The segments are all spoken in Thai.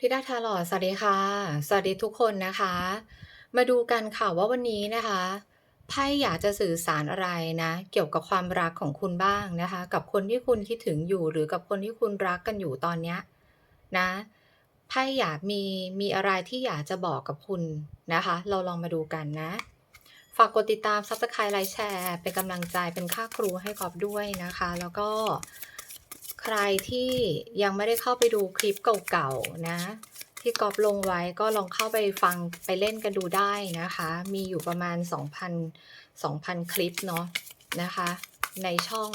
พี่ดาทาหลอดสวัสดีค่ะ สวัสดีทุกคนนะคะ มาดูกันค่ะว่าวันนี้นะคะไพ่อยากจะสื่อสารอะไรนะ เกี่ยวกับความรักของคุณบ้างนะคะ กับคนที่คุณคิดถึงอยู่หรือกับคนที่คุณรักกันอยู่ตอนเนี้ยนะไพ่อยากมีมีอะไรที่อยากจะบอกกับคุณนะคะ เราลองมาดูกันนะ ฝากกดติดตาม Subscribe ไลค์แชร์ เป็นกำลังใจเป็นค่าครูให้กอบด้วยนะคะ แล้วก็ รที่ยังไม่ได้เข้าไปดูคลิปเก่าๆนะ ที่กอบลงไว้ก็ลองเข้าไปฟังไปเล่นกันดูได้นะคะ มีอยู่ประมาณ 2,000 2,000 คลิปเนาะนะคะ ในช่อง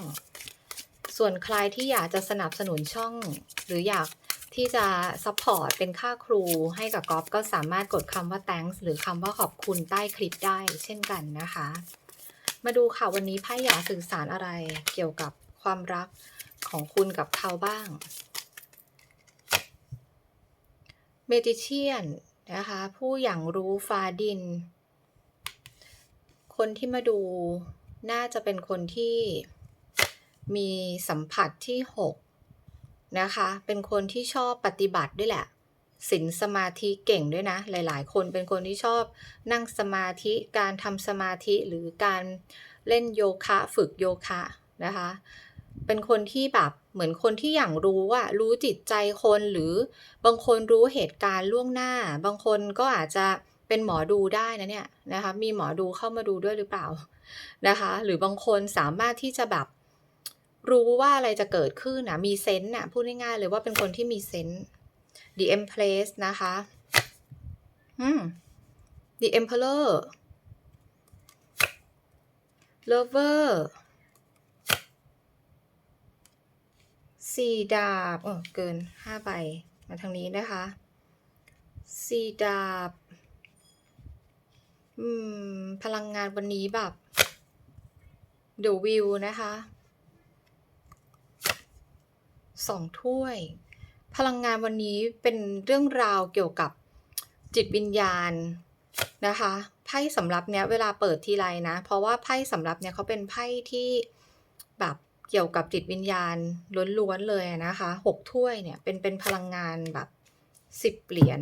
ส่วนใครที่อยากจะสนับสนุนช่อง หรืออยากที่จะซัพพอร์ตเป็นค่าครูให้กับกอบก็สามารถกดคำว่า thanks หรือคำว่าขอบคุณใต้คลิปได้เช่นกันนะคะ มาดูค่ะวันนี้ไพ่อยากสื่อสารอะไรเกี่ยวกับความรัก ของคุณกับเขาบ้างเมจิเชียนนะคะ ผู้อย่างรู้ฟ้าดิน คนที่มาดูน่าจะเป็นคนที่มีสัมผัสที่ 6 นะคะ เป็นคนที่ชอบปฏิบัติด้วยแหละศีลสมาธิเก่งด้วยนะ หลาย ๆ คนเป็นคนที่ชอบนั่งสมาธิการทำสมาธิหรือการเล่นโยคะฝึกโยคะนะคะ เป็นคนที่แบบเหมือนคนที่อย่างรู้ว่ารู้จิตใจคนหรือบางคนรู้เหตุการณ์ล่วงหน้า บางคนก็อาจจะเป็นหมอดูได้นะเนี่ยนะคะ มีหมอดูเข้ามาดูด้วยหรือเปล่านะคะ หรือบางคนสามารถที่จะแบบรู้ว่าอะไรจะเกิดขึ้นนะมีเซนต์นะพูดง่ายๆเลยว่าเป็นคนที่มีเซนต์ The Empress นะคะ อืม The Emperor Lover สี่ดาบเออเกินห้าใบมาทางนี้นะคะสี่ดาบ อืม พลังงานวันนี้แบบเดอะวิวนะคะสองถ้วย พลังงานวันนี้เป็นเรื่องราวเกี่ยวกับจิตวิญญาณนะคะไพ่สำรับเนี้ยเวลาเปิดทีไรนะ เพราะว่าไพ่สำรับเนี้ยเขาเป็นไพ่ที่แบบ เกี่ยวกับจิตวิญญาณล้วนๆเลยนะคะหกถ้วยเนี่ยเป็นเป็นพลังงานแบบสิบเหรียญ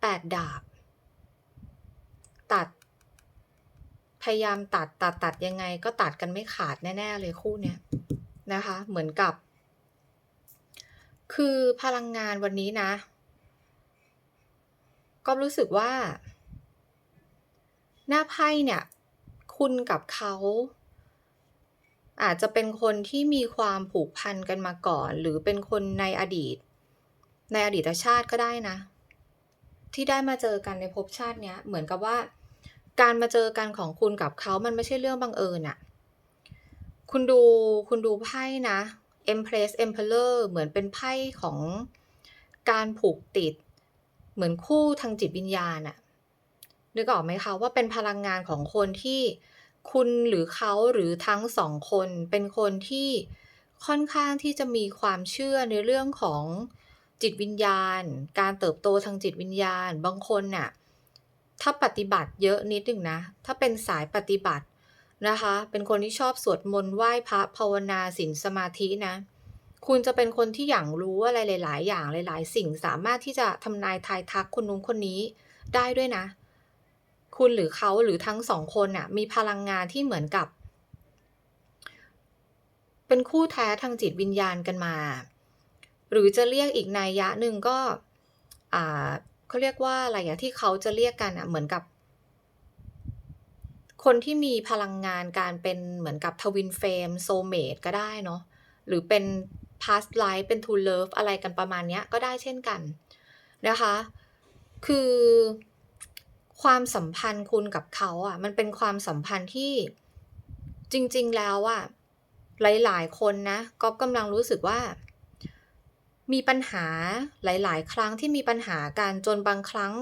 แปดดาบ ตัด พยายามตัดตัดตัดยังไงก็ตัดกันไม่ขาดแน่ ๆ เลยคู่เนี้ยนะคะ เหมือนกับ คือพลังงานวันนี้นะ ก็รู้สึกว่า หน้าไพ่เนี่ย คุณกับเขา อาจจะเป็นคนที่มีความผูกพันกันมาก่อน หรือเป็นคนในอดีต ในอดีตชาติก็ได้นะ ที่ได้มาเจอกันในภพชาติเนี้ยเหมือนกับว่า การมาเจอกันของคุณกับเขามันไม่ใช่เรื่องบังเอิญอะคุณดูคุณดูไพ่นะ Empress Emperor เหมือนเป็นไพ่ของการผูกติด เหมือนคู่ทางจิตวิญญาณอะนึกออกไหมคะว่าเป็นพลังงานของคนที่ คุณหรือเขาหรือทั้งสองคนเป็นคนที่ค่อนข้างที่จะมีความเชื่อในเรื่องของจิตวิญญาณ การเติบโตทางจิตวิญญาณ บางคนน่ะถ้าปฏิบัติเยอะนิดหนึ่งนะ ถ้าเป็นสายปฏิบัตินะคะ เป็นคนที่ชอบสวดมนต์ไหว้พระภาวนาศีลสมาธินะ คุณจะเป็นคนที่อย่างรู้อะไรหลาย ๆ อย่างหลาย ๆ สิ่งสามารถที่จะทำนายทายทักคนนู้นคนนี้ได้ด้วยนะ คุณหรือเขาหรือทั้งสองคนน่ะมีพลังงานที่เหมือนกับ เป็นคู่แท้ทางจิตวิญญาณกันมา หรือจะเรียกอีกนัยยะหนึ่งก็อ่าเขาเรียกว่าอะไรอะที่เขาจะเรียกกันอะเหมือนกับ คนที่มีพลังงานการเป็นเหมือนกับทวินเฟมโซเมดก็ได้เนาะหรือเป็น past life เป็น to love อะไรกันประมาณเนี้ยก็ได้เช่นกันนะคะ คือ ความสัมพันธ์คุณกับเขาอะมันเป็นความสัมพันธ์ที่จริง ๆ แล้วอะหลาย ๆ คนนะก็กำลังรู้สึกว่า มีปัญหาหลาย ๆ ครั้งที่มีปัญหากันจนบางครั้ง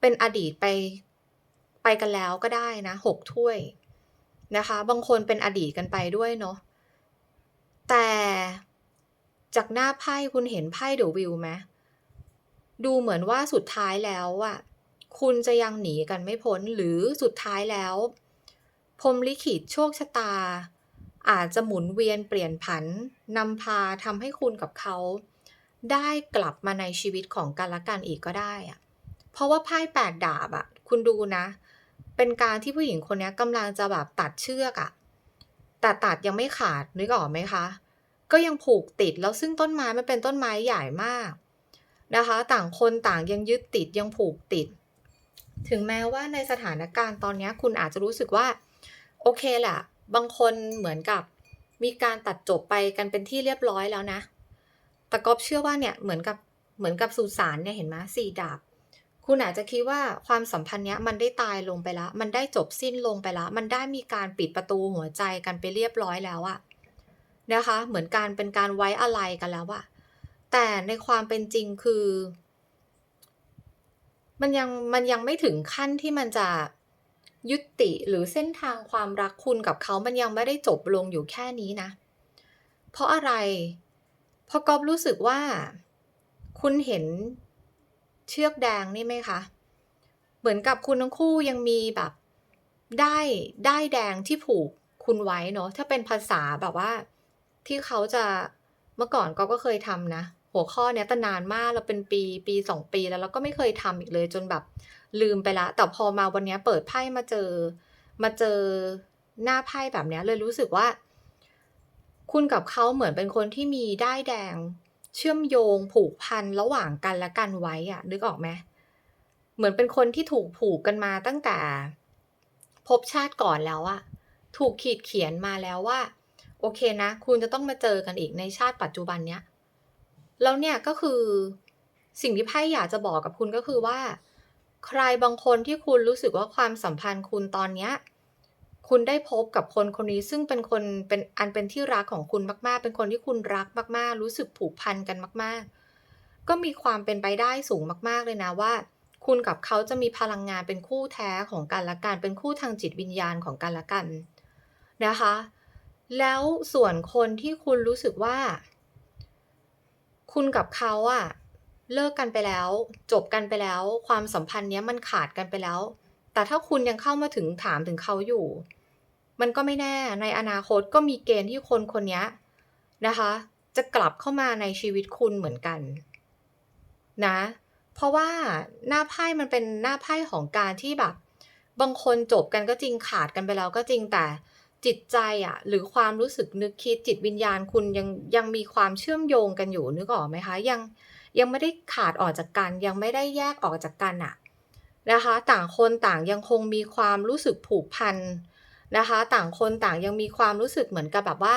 เป็นอดีตไปไปกันแล้วก็ได้นะหกถ้วยนะคะ บางคนเป็นอดีตกันไปด้วยเนาะแต่จากหน้าไพ่คุณเห็นไพ่เดอะวิวไหมดูเหมือนว่าสุดท้ายแล้วอะ คุณจะยังหนีกันไม่พ้นหรือสุดท้ายแล้ว พรมลิขิตโชคชะตา อาจจะหมุนเวียนเปลี่ยนผันนำพาทำให้คุณกับเขา ได้กลับมาในชีวิตของกันและกันอีกก็ได้อะเพราะว่าไพ่แปดดาบอะคุณดูนะ เป็นการที่ผู้หญิงคนนี้กำลังจะแบบตัดเชือกอะแต่ตัดยังไม่ขาดนึกออกไหมคะ ก็ยังผูกติดแล้วซึ่งต้นไม้มันเป็นต้นไม้ใหญ่มากนะคะ ต่างคนต่างยังยึดติดยังผูกติด ถึงแม้ว่าในสถานการณ์ตอนนี้คุณอาจจะรู้สึกว่า โอเคแหละบางคนเหมือนกับมีการตัดจบไปกันเป็นที่เรียบร้อยแล้วนะ แต่ก๊อฟเชื่อว่าเนี่ยเหมือนกับเหมือนกับสุสานเนี่ยเห็นไหม4ดาบ คุณอาจจะคิดว่าความสัมพันธ์เนี้ยมันได้ตายลงไปแล้วมันได้จบสิ้นลงไปแล้วมันได้มีการปิดประตูหัวใจกันไปเรียบร้อยแล้วอะนะคะ เหมือนการเป็นการไว้อาลัยกันแล้วอะแต่ในความเป็นจริงคือ มันยังมันยังไม่ถึงขั้นที่มันจะยุติหรือเส้นทางความรักคุณกับเขามันยังไม่ได้จบลงอยู่แค่นี้นะ เพราะอะไร เพราะก๊อฟรู้สึกว่า คุณเห็นเชือกแดงนี่ไหมคะ เหมือนกับคุณทั้งคู่ยังมีแบบได้ายด้แดงที่ผูกคุณไว้เนาะถ้าเป็นภาษาแบบว่า ที่เขาจะเมื่อก่อนก๊อฟก็เคยทำนะ หัวข้อเนี้ยแต่นานมากแล้วเป็นปีปี2ปีแล้วแล้วก็ไม่เคยทำอีกเลยจนแบบลืมไปล้วแต่พอมาวันนี้เปิดไพ่มาเจอ มาเจอหน้าไพ่แบบเนี้ยเลยรู้สึกว่า คุณกับเขาเหมือนเป็นคนที่มีด้ายแดง เชื่อมโยงผูกพันระหว่างกันและกันไว้อะนึกออกไหมเหมือนเป็นคนที่ถูกผูกกันมาตั้งแต่ภพชาติก่อนแล้วอะถูกขีดเขียนมาแล้วว่า โอเคนะ คุณจะต้องมาเจอกันอีกในชาติปัจจุบันเนี้ย แล้วเนี่ยก็คือสิ่งที่ไพ่อยากจะบอกกับคุณก็คือว่า ใครบางคนที่คุณรู้สึกว่าความสัมพันธ์คุณตอนเนี้ยคุณได้พบกับคนคนนี้ซึ่งเป็นคนเป็นอันเป็นที่รักของคุณมาก ๆ เป็นคนที่คุณรักมาก ๆ รู้สึกผูกพันกันมาก ๆ ก็มีความเป็นไปได้สูงมาก ๆ เลยนะว่า คุณกับเขาจะมีพลังงานเป็นคู่แท้ของกันและกันเป็นคู่ทางจิตวิญญาณของกันและกันนะคะ แล้วส่วนคนที่คุณรู้สึกว่า คุณกับเขาอะเลิกกันไปแล้ว จบกันไปแล้ว ความสัมพันธ์เนี้ยมันขาดกันไปแล้ว แต่ถ้าคุณยังเข้ามาถึงถามถึงเขาอยู่ มันก็ไม่แน่ในอนาคตก็มีเกณฑ์ที่คนคนเนี้ยนะคะ จะกลับเข้ามาในชีวิตคุณเหมือนกัน นะ เพราะว่าหน้าไพ่มันเป็นหน้าไพ่ของการที่แบบ บางคนจบกันก็จริงขาดกันไปแล้วก็จริงแต่ จิตใจอะหรือความรู้สึกนึกคิดจิตวิญญาณคุณยังยังมีความเชื่อมโยงกันอยู่นึกออกไหมคะยังยังไม่ได้ขาดออกจากกัน ยังไม่ได้แยกออกจากกันน่ะนะคะต่างคนต่างยังคงมีความรู้สึกผูกพันนะคะ ต่างคนต่างยังมีความรู้สึกเหมือนกับแบบว่า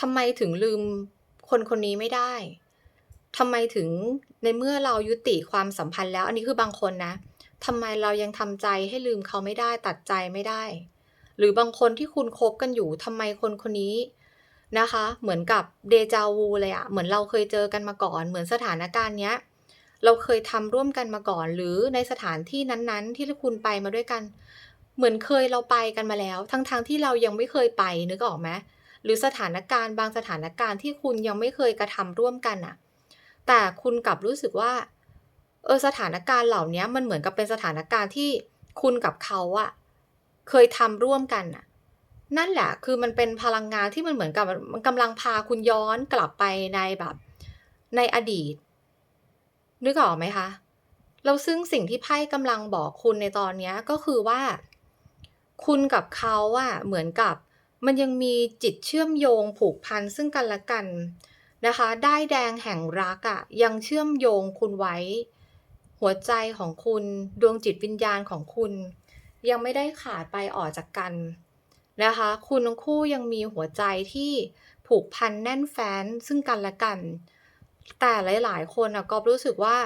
ทำไมถึงลืมคนคนนี้ไม่ได้ทำไมถึงในเมื่อเรายุติความสัมพันธ์แล้ว อันนี้คือบางคนนะทำไมเรายังทำใจให้ลืมเขาไม่ได้ตัดใจไม่ได้ หรือบางคนที่คุณคบกันอยู่ทำไมคนคนนี้นะคะ เหมือนกับเดจาวูเลยอะเหมือนเราเคยเจอกันมาก่อน เหมือนสถานการณ์เนี้ยเราเคยทำร่วมกันมาก่อน หรือในสถานที่นั้นๆ ที่คุณไปมาด้วยกัน เหมือนเคยเราไปกันมาแล้ว ทั้งๆทที่เรายังไม่เคยไปนึกออกไหมหรือสถานการณ์บางสถานการณ์ที่คุณยังไม่เคยกระทำร่วมกันน่ะแต่คุณกลับรู้สึกว่าเออสถานการณ์เหล่านี้มันเหมือนกับเป็นสถานการณ์ที่คุณกับเขาอะ เคยทำร่วมกันน่ะนั่นแหละคือมันเป็นพลังงานที่มันเหมือนกับมันกำลังพาคุณย้อนกลับไปในแบบในอดีตนึกออกไหมคะแล้วซึ่งสิ่งที่ไพ่กำลังบอกคุณในตอนนี้ก็คือว่า คุณกับเขาอะเหมือนกับ มันยังมีจิตเชื่อมโยงผูกพันซึ่งกันและกันนะคะ ได้แดงแห่งรักอะยังเชื่อมโยงคุณไว้ หัวใจของคุณดวงจิตวิญญาณของคุณ ยังไม่ได้ขาดไปออกจากกันนะคะ คุณทั้งคู่ยังมีหัวใจที่ผูกพันแน่นแฟ้นซึ่งกันและกัน แต่หลาย ๆ คนนะก๊อฟรู้สึกว่า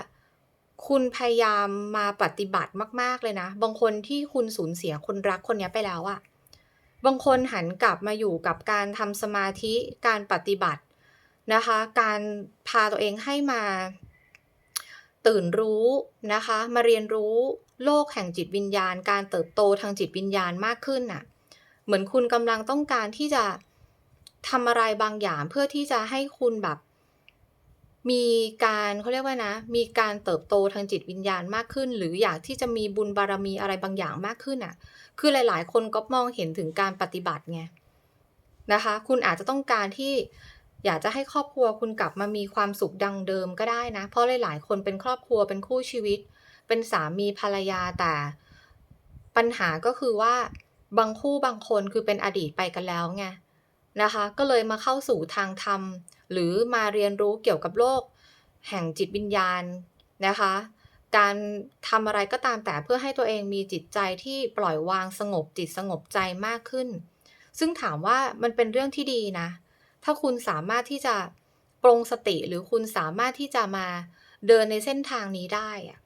คุณพยายามมาปฏิบัติมาก ๆ เลยนะ บางคนที่คุณสูญเสียคนรักคนนี้ไปแล้วอะบางคนหันกลับมาอยู่กับการทำสมาธิการปฏิบัตินะคะ การพาตัวเองให้มา ตื่นรู้นะคะ มาเรียนรู้ โลกแห่งจิตวิญญาณ การเติบโตทางจิตวิญญาณมากขึ้นน่ะ เหมือนคุณกำลังต้องการที่จะทำอะไรบางอย่างเพื่อที่จะให้คุณแบบ มีการเขาเรียกว่านะ มีการเติบโตทางจิตวิญญาณมากขึ้น หรืออยากที่จะมีบุญบารมีอะไรบางอย่างมากขึ้นน่ะ คือหลาย ๆ คนก๊อฟมองเห็นถึงการปฏิบัติไงนะคะ คุณอาจจะต้องการที่อยากจะให้ครอบครัวคุณกลับมามีความสุขดังเดิมก็ได้นะ เพราะหลาย ๆ คนเป็นครอบครัวเป็นคู่ชีวิต เป็นสามีภรรยาแต่ปัญหาก็คือว่าบางคู่บางคนคือเป็นอดีตไปกันแล้วไงนะคะ ก็เลยมาเข้าสู่ทางธรรม หรือมาเรียนรู้เกี่ยวกับโลก แห่งจิตวิญญาณนะคะ การทำอะไรก็ตามแต่เพื่อให้ตัวเองมีจิตใจที่ปล่อยวางสงบจิตสงบใจมากขึ้น ซึ่งถามว่ามันเป็นเรื่องที่ดีนะ ถ้าคุณสามารถที่จะปรงสติหรือคุณสามารถที่จะมาเดินในเส้นทางนี้ได้อะ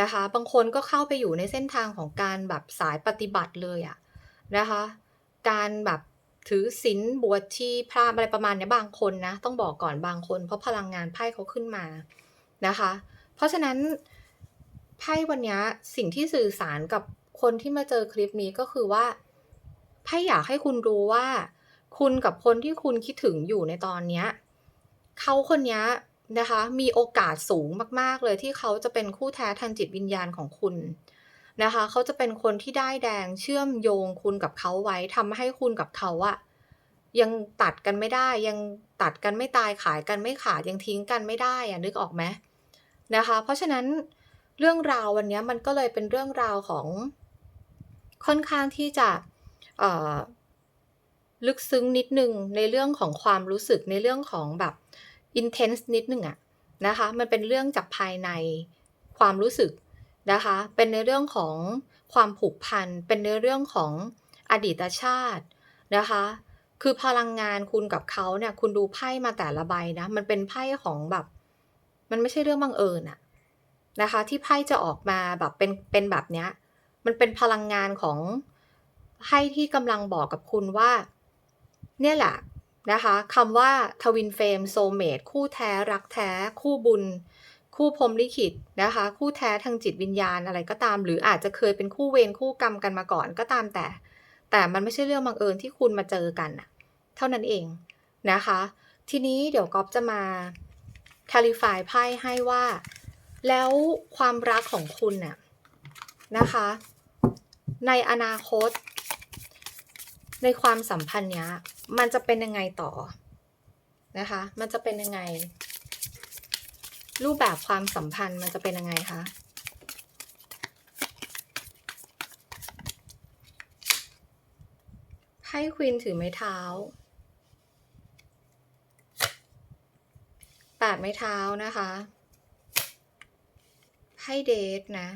นะคะ บางคนก็เข้าไปอยู่ในเส้นทางของการแบบสายปฏิบัติเลยอะนะคะ การแบบถือศีลบวชชีพราหมณ์อะไรประมาณเนี้ยบางคนนะ ต้องบอกก่อนบางคน เพราะพลังงานไพ่เขาขึ้นมานะคะ เพราะฉะนั้นไพ่วันนี้สิ่งที่สื่อสารกับคนที่มาเจอคลิปนี้ก็คือว่าไพ่อยากให้คุณรู้ว่า คุณกับคนที่คุณคิดถึงอยู่ในตอนเนี้ยเขาคนนี้ นะคะ มีโอกาสสูงมาก ๆ เลยที่เขาจะเป็นคู่แท้ทางจิตวิญญาณของคุณนะคะ เขาจะเป็นคนที่ได้แดงเชื่อมโยงคุณกับเขาไว้ทำให้คุณกับเขาอะยังตัดกันไม่ได้ ยังตัดกันไม่ตายขายกันไม่ขาดยังทิ้งกันไม่ได้อะนึกออกไหมนะคะ เพราะฉะนั้นเรื่องราววันนี้มันก็เลยเป็นเรื่องราวของค่อนข้างที่จะลึกซึ้งนิดนึงในเรื่องของความรู้สึกในเรื่องของแบบ intense นิดหนึ่งอะนะคะ มันเป็นเรื่องจากภายในความรู้สึกนะคะ เป็นในเรื่องของความผูกพัน เป็นในเรื่องของอดีตชาตินะคะ คือพลังงานคุณกับเขาเนี่ย คุณดูไพ่มาแต่ละใบนะ มันเป็นไพ่ของแบบ มันไม่ใช่เรื่องบังเอิญอะนะคะ ที่ไพ่จะออกมาแบบเป็นเป็นแบบเนี้ย มันเป็นพลังงานของไพ่ที่กำลังบอกกับคุณว่า เนี่ยแหละ นะคะคำว่าทวินเฟมโซเมตคู่แท้รักแท้ คู่บุญ คู่พรมลิขิตนะคะ คู่แท้ทางจิตวิญญาณอะไรก็ตาม หรืออาจจะเคยเป็นคู่เวรคู่กรรมกันมาก่อนก็ตามแต่ แต่มันไม่ใช่เรื่องบังเอิญที่คุณมาเจอกันเท่านั้นเองนะคะ ทีนี้เดี๋ยวก๊อฟจะมา clarify ไพ่ให้ว่า แล้วความรักของคุณน่ะนะคะ ในอนาคต ในความสัมพันธ์เนี้ย มันจะเป็นยังไงต่อนะคะ มันจะเป็นยังไง รูปแบบความสัมพันธ์มันจะเป็นยังไงคะไพ่ควีนถือไม้เท้าแปดไม้เท้านะคะไพ่เดทนะ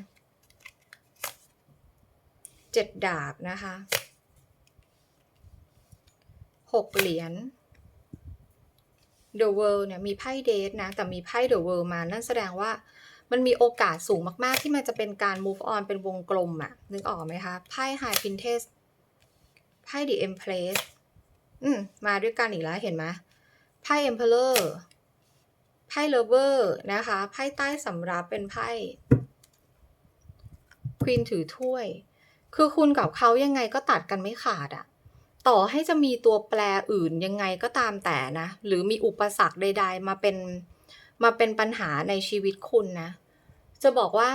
เจ็ดดาบนะคะ หกเหรียญ The World เนี่ยมีไพ่เดทนะ แต่มีไพ่ The World มา นั่นแสดงว่ามันมีโอกาสสูงมากๆ ที่มันจะเป็นการ move on เป็นวงกลมอะนึกออกไหมคะ ไพ่ High Princess ไพ่ The Empress อืมมาด้วยกันอีกแล้วเห็นไหมไพ่ Emperor ไพ่ Lover นะคะ ไพ่ใต้สำรับเป็นไพ่ Queen ถือถ้วย คือคุณกับเขายังไงก็ตัดกันไม่ขาดอะ ต่อให้จะมีตัวแปรอื่นยังไงก็ตามแต่นะ หรือมีอุปสรรคใด ๆ มาเป็นมาเป็นปัญหาในชีวิตคุณนะ จะบอกว่า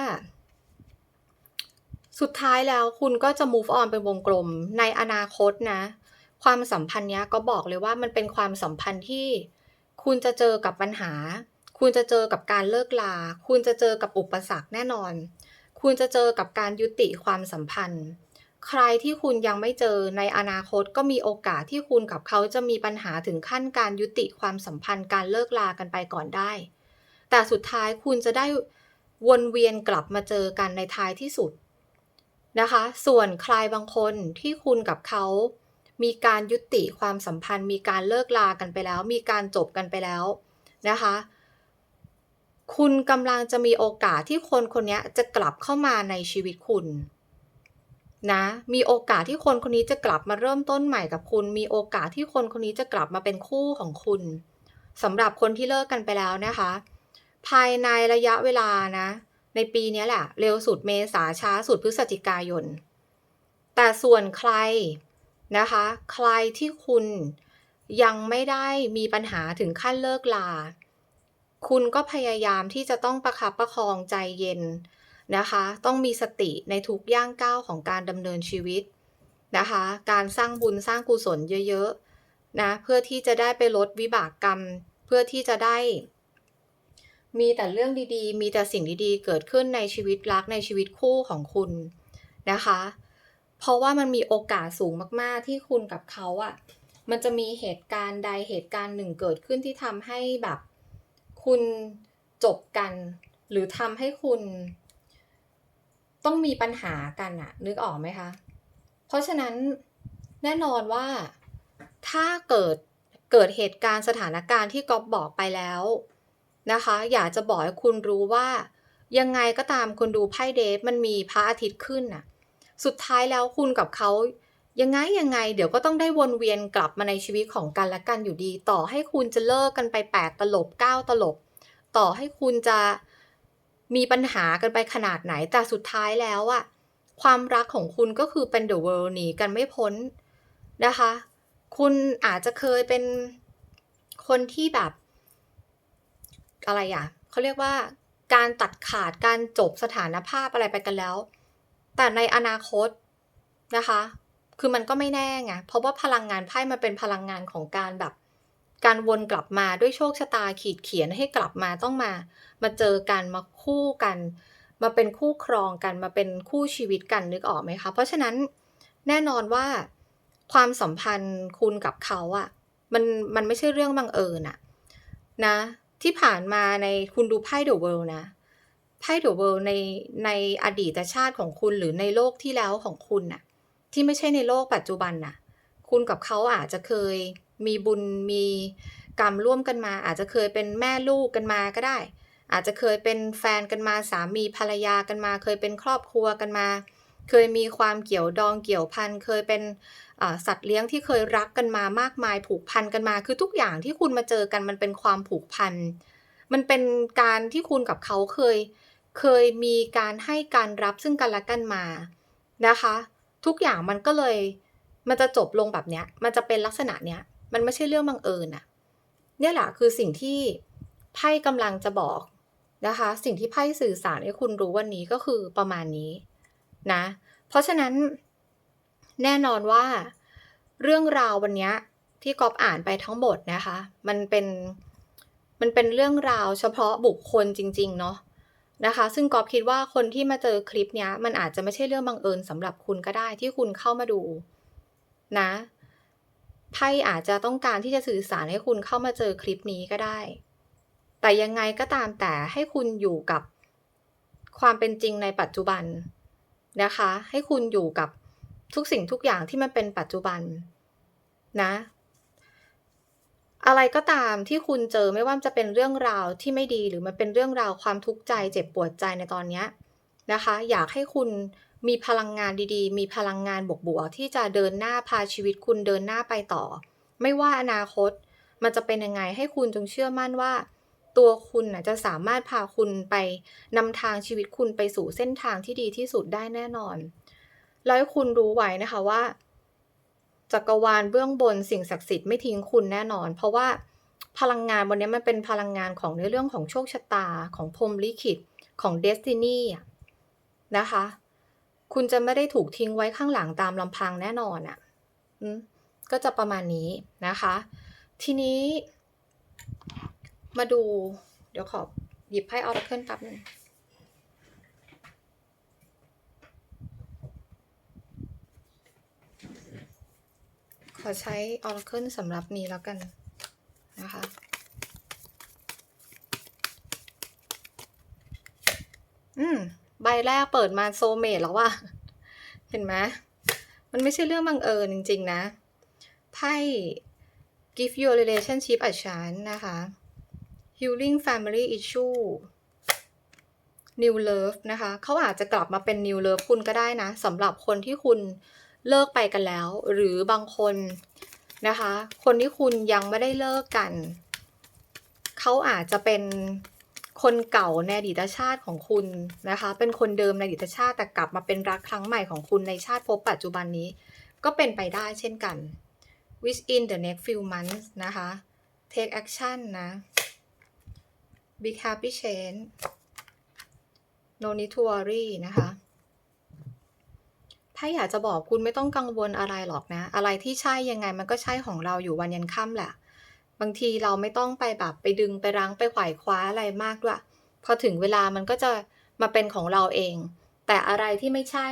สุดท้ายแล้วคุณก็จะ move on เป็นวงกลม ในอนาคตนะ ความสัมพันธ์เนี้ยก็บอกเลยว่ามันเป็นความสัมพันธ์ที่คุณจะเจอกับปัญหา คุณจะเจอกับการเลิกลา คุณจะเจอกับอุปสรรคแน่นอน คุณจะเจอกับการยุติความสัมพันธ์ ใครที่คุณยังไม่เจอในอนาคตก็มีโอกาสที่คุณกับเขาจะมีปัญหาถึงขั้นการยุติความสัมพันธ์การเลิกลากันไปก่อนได้ แต่สุดท้ายคุณจะได้วนเวียนกลับมาเจอกันในท้ายที่สุดนะคะ ส่วนใครบางคนที่คุณกับเขา มีการยุติความสัมพันธ์ มีการเลิกลากันไปแล้ว มีการจบกันไปแล้วนะคะ คุณกำลังจะมีโอกาสที่คนคนนี้จะกลับเข้ามาในชีวิตคุณ นะมีโอกาสที่คนคนนี้จะกลับมาเริ่มต้นใหม่กับคุณ มีโอกาสที่คนคนนี้จะกลับมาเป็นคู่ของคุณสำหรับคนที่เลิกกันไปแล้วนะคะ ภายในระยะเวลานะ ในปีนี้แหละ เร็วสุดเมษาช้าสุดพฤศจิกายน แต่ส่วนใครนะคะ ใครที่คุณยังไม่ได้มีปัญหาถึงขั้นเลิกลา คุณก็พยายามที่จะต้องประคับประคองใจเย็น นะคะ ต้องมีสติในทุกย่างก้าวของการดำเนินชีวิตนะคะ การสร้างบุญสร้างกุศลเยอะๆนะเพื่อที่จะได้ไปลดวิบากกรรม เพื่อที่จะได้ มีแต่เรื่องดีๆ มีแต่สิ่งดีๆ เกิดขึ้นในชีวิตรักในชีวิตคู่ของคุณนะคะ เพราะว่ามันมีโอกาสสูงมากๆที่คุณกับเขาอะ่ะมันจะมีเหตุการณ์ใดเหตุการณ์หนึ่งเกิดขึ้นที่ทำให้แบบ คุณจบกัน หรือทำให้คุณ ต้องมีปัญหากันอะนึกออกไหมคะ เพราะฉะนั้นแน่นอนว่าถ้าเกิดเกิดเหตุการณ์สถานการณ์ที่ก๊อฟบอกไปแล้วนะคะ อยากจะบอกให้คุณรู้ว่า ยังไงก็ตามคุณดูไพ่เดฟมันมีพระอาทิตย์ขึ้นน่ะ สุดท้ายแล้วคุณกับเขายังไงยังไง เดี๋ยวก็ต้องได้วนเวียนกลับมาในชีวิตของกันและกันอยู่ดี ต่อให้คุณจะเลิกกันไปแปดตลบเก้าตลบ ต่อให้คุณจะ มีปัญหากันไปขนาดไหนแต่สุดท้ายแล้วอะความรักของคุณก็คือเป็นเดอะเวิลด์หนีกันไม่พ้นนะคะ คุณอาจจะเคยเป็นคนที่แบบ อะไรอะเขาเรียกว่าการตัดขาดการจบสถานภาพอะไรไปกันแล้ว แต่ในอนาคตนะคะ คือมันก็ไม่แน่ไงเพราะว่าพลังงานไพ่มันเป็นพลังงานของการแบบ การวนกลับมาด้วยโชคชะตาขีดเขียนให้กลับมาต้องมา มาเจอกันมาคู่กัน มาเป็นคู่ครองกันมาเป็นคู่ชีวิตกันนึกออกไหมคะเพราะฉะนั้นแน่นอนว่าความสัมพันธ์คุณกับเขาอะมันมันไม่ใช่เรื่องบังเอิญอะนะ ที่ผ่านมาในคุณดูไพ่เดอะเวิลด์นะไพ่เดอะเวิลด์ในในอดีตชาติของคุณหรือในโลกที่แล้วของคุณน่ะที่ไม่ใช่ในโลกปัจจุบันน่ะ คุณกับเขาอาจจะเคย มีบุญมีกรรมร่วมกันมา อาจจะเคยเป็นแม่ลูกกันมาก็ได้ อาจจะเคยเป็นแฟนกันมาสามีภรรยากันมา เคยเป็นครอบครัวกันมา เคยมีความเกี่ยวดองเกี่ยวพันเคยเป็นสัตว์เลี้ยงที่เคยรักกันมามากมายผูกพันกันมา คือทุกอย่างที่คุณมาเจอกันมันเป็นความผูกพันมันเป็นการที่คุณกับเขาเคย เคยมีการให้การรับซึ่งกันและกันมานะคะ ทุกอย่างมันก็เลย มันจะจบลงแบบเนี้ย มันจะเป็นลักษณะเนี้ย มันไม่ใช่เรื่องบังเอิญอะเนี่ยแหละคือสิ่งที่ไพ่กำลังจะบอกนะคะ สิ่งที่ไพ่สื่อสารให้คุณรู้วันนี้ก็คือประมาณนี้นะ เพราะฉะนั้นแน่นอนว่าเรื่องราววันนี้ที่กอบอ่านไปทั้งหมดนะคะ มันเป็นมันเป็นเรื่องราวเฉพาะบุคคลจริง ๆ เนาะนะคะ ซึ่งกอบคิดว่าคนที่มาเจอคลิปนี้มันอาจจะไม่ใช่เรื่องบังเอิญสำหรับคุณก็ได้ที่คุณเข้ามาดูนะ ไพ่อาจจะต้องการที่จะสื่อสารให้คุณเข้ามาเจอคลิปนี้ก็ได้ แต่ยังไงก็ตามแต่ให้คุณอยู่กับความเป็นจริงในปัจจุบันนะคะ ให้คุณอยู่กับทุกสิ่งทุกอย่างที่มันเป็นปัจจุบันนะ อะไรก็ตามที่คุณเจอไม่ว่าจะเป็นเรื่องราวที่ไม่ดีหรือมันเป็นเรื่องราวความทุกข์ใจเจ็บปวดใจในตอนนี้นะคะ อยากให้คุณ มีพลังงานดีๆ มีพลังงานบวกๆที่จะเดินหน้าพาชีวิตคุณเดินหน้าไปต่อ ไม่ว่าอนาคตมันจะเป็นยังไงให้คุณจงเชื่อมั่นว่า ตัวคุณนะจะสามารถพาคุณไปนำทางชีวิตคุณไปสู่เส้นทางที่ดีที่สุดได้แน่นอน แล้วให้คุณรู้ไว้นะคะว่าจักรวาลเบื้องบนสิ่งศักดิ์สิทธิ์ไม่ทิ้งคุณแน่นอน เพราะว่าพลังงานวันนี้มันเป็นพลังงานของในเรื่องของโชคชะตาของพรหมลิขิตของเดสตินีนะคะ คุณจะไม่ได้ถูกทิ้งไว้ข้างหลังตามลำพังแน่นอนอะ่ะก็จะประมาณนี้นะคะ ทีนี้ มาดู เดี๋ยวขอหยิบไพ่ออร์เคิลแป๊บนึงขอใช้ Oracle สำหรับนี้แล้วกันนะคะ อืม ใบแรกเปิดมาโซเมดแล้วว่า เห็นไหมมันไม่ใช่เรื่องบังเอิญจริง ๆ นะ ไพ่ give your relationship a chance นะคะ healing family issue new love นะคะ เขาอาจจะกลับมาเป็น new love คุณก็ได้นะสำหรับคนที่คุณเลิกไปกันแล้ว หรือบางคนนะคะ คนที่คุณยังไม่ได้เลิกกัน เขาอาจจะเป็น คนเก่าในอดีตชาติของคุณนะคะ เป็นคนเดิมในอดีตชาติแต่กลับมาเป็นรักครั้งใหม่ของคุณในชาติภพปัจจุบันนี้ ก็เป็นไปได้เช่นกัน within the next few months นะคะ take action นะ big happy change no need to worry นะคะ ถ้าอยากจะบอกคุณไม่ต้องกังวลอะไรหรอกนะ อะไรที่ใช่ยังไงมันก็ใช่ของเราอยู่วันยันค่ำแหละ บางทีเราไม่ต้องไปแบบไปดึงไปรั้งไปไขว่คว้าอะไรมากด้วย พอถึงเวลามันก็จะมาเป็นของเราเอง แต่อะไรที่ไม่ใช่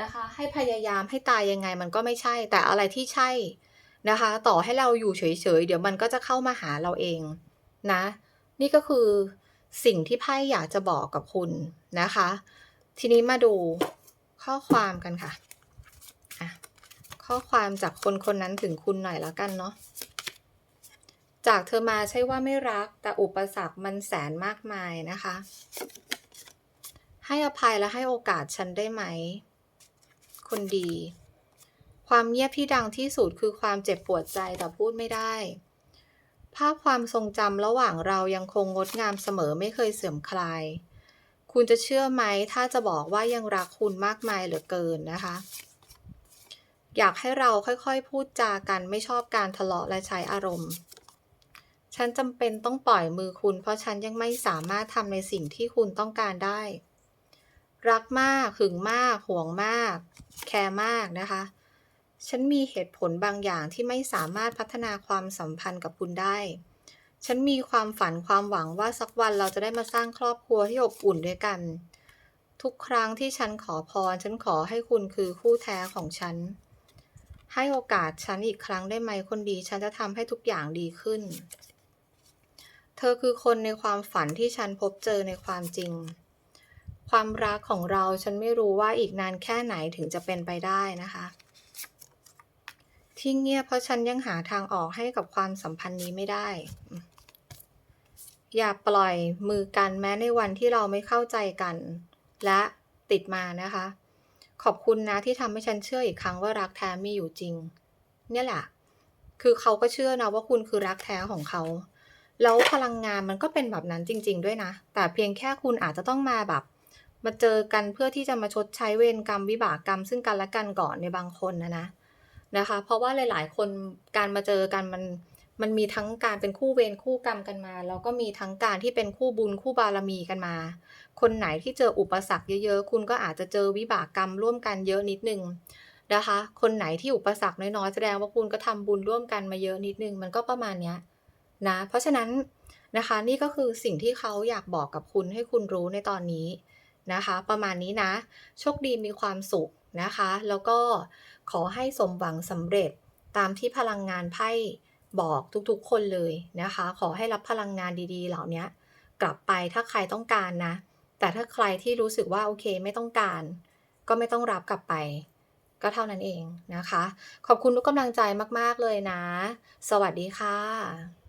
นะคะ ให้พยายามให้ตายยังไงมันก็ไม่ใช่ แต่อะไรที่ใช่นะคะ ต่อให้เราอยู่เฉยๆ เดี๋ยวมันก็จะเข้ามาหาเราเองนะ นี่ก็คือสิ่งที่ไพ่อยากจะบอกกับคุณนะคะ ทีนี้มาดูข้อความกันค่ะอะข้อความจากคนคนนั้นถึงคุณหน่อยแล้วกันเนาะ จากเธอมาใช่ว่าไม่รัก แต่อุปสรรคมันแสนมากมายนะคะ ให้อภัยและให้โอกาสฉันได้ไหมคนดี ความเงียบที่ดังที่สุดคือความเจ็บปวดใจแต่พูดไม่ได้ ภาพความทรงจำระหว่างเรายังคงงดงามเสมอไม่เคยเสื่อมคลาย คุณจะเชื่อไหมถ้าจะบอกว่ายังรักคุณมากมายเหลือเกินนะคะอยากให้เราค่อยๆ พูดจากันไม่ชอบการทะเลาะและใช้อารมณ์ ฉันจำเป็นต้องปล่อยมือคุณ เพราะฉันยังไม่สามารถทำในสิ่งที่คุณต้องการได้ รักมากหึงมาก ห่วงมาก แคร์มากนะคะ ฉันมีเหตุผลบางอย่างที่ไม่สามารถพัฒนาความสัมพันธ์กับคุณได้ ฉันมีความฝันความหวังว่าสักวันเราจะได้มาสร้างครอบครัวที่อบอุ่นด้วยกัน ทุกครั้งที่ฉันขอพร ฉันขอให้คุณคือคู่แท้ของฉัน ให้โอกาสฉันอีกครั้งได้ไหมคนดี ฉันจะทำให้ทุกอย่างดีขึ้น เธอคือคนในความฝันที่ฉันพบเจอในความจริง ความรักของเราฉันไม่รู้ว่าอีกนานแค่ไหนถึงจะเป็นไปได้นะคะ ที่เงียบเพราะฉันยังหาทางออกให้กับความสัมพันธ์นี้ไม่ได้ อย่าปล่อยมือกันแม้ในวันที่เราไม่เข้าใจกัน และติดมานะคะ ขอบคุณนะที่ทำให้ฉันเชื่ออีกครั้งว่ารักแท้มีอยู่จริง เนี่ยแหละ คือเขาก็เชื่อนะว่าคุณคือรักแท้ของเขา แล้วพลังงานมันก็เป็นแบบนั้นจริง ๆ ด้วยนะ แต่เพียงแค่คุณอาจจะต้องมาแบบ มาเจอกันเพื่อที่จะมาชดใช้เวรกรรมวิบากกรรม ซึ่งกันและกันก่อนในบางคนนะนะนะคะ เพราะว่าหลาย ๆ คนการมาเจอกันมันมันมีทั้งการเป็นคู่เวรคู่กรรมกันมา แล้วก็มีทั้งการที่เป็นคู่บุญคู่บารมีกันมา คนไหนที่เจออุปสรรคเยอะๆ คุณก็อาจจะเจอวิบากกรรมร่วมกันเยอะนิดนึงนะคะ คนไหนที่อุปสรรคน้อยๆ แสดงว่าคุณก็ทำบุญร่วมกันมาเยอะนิดนึง มันก็ประมาณเนี้ย นะ เพราะฉะนั้นนะคะนี่ก็คือสิ่งที่เขาอยากบอกกับคุณให้คุณรู้ในตอนนี้นะคะ ประมาณนี้นะ โชคดีมีความสุขนะคะ แล้วก็ขอให้สมหวังสำเร็จตามที่พลังงานไพ่บอกทุกๆคนเลยนะคะ ขอให้รับพลังงานดีๆ เหล่านี้กลับไปถ้าใครต้องการนะ แต่ถ้าใครที่รู้สึกว่าโอเคไม่ต้องการ ก็ไม่ต้องรับกลับไป ก็เท่านั้นเองนะคะ ขอบคุณทุกกำลังใจมากๆเลยนะ สวัสดีค่ะ